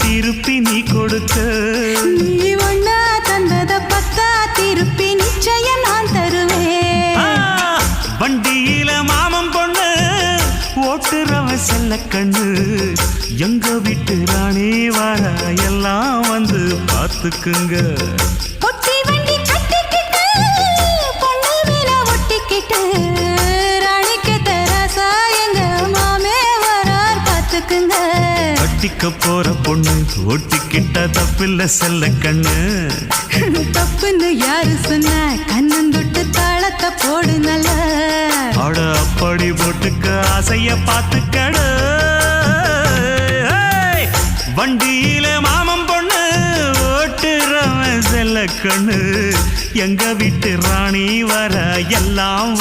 திருப்பி நீ கொடுக்க நீ ஒண்ணா தந்தத பத்தா திருப்பி நிச்சயம் நான் தருவேன். வண்டியில மாமன் பொண்ணு ஓட்டுறவன் செல்ல கண்ணு. எங்க வீட்டு ராணி வர எல்லாம் வந்து பார்த்துக்குங்க. கட்டிக்க போற பொண்ணு ஒட்டிக்கிட்ட தப்பில்ல செல்ல கண்ணு. தப்புன்னு யாரு சொன்ன? கண்ணந்தொட்டு தாளத்தை போடு நல்ல. அட அப்படி போட்டுக்க ஆசைய பார்த்துக்கடு வண்டியில மாமன் பொண்ணு ஓட்டுறவன் செல்ல கண்ணு. எங்க வீட்டு ராணி வர எல்லாம்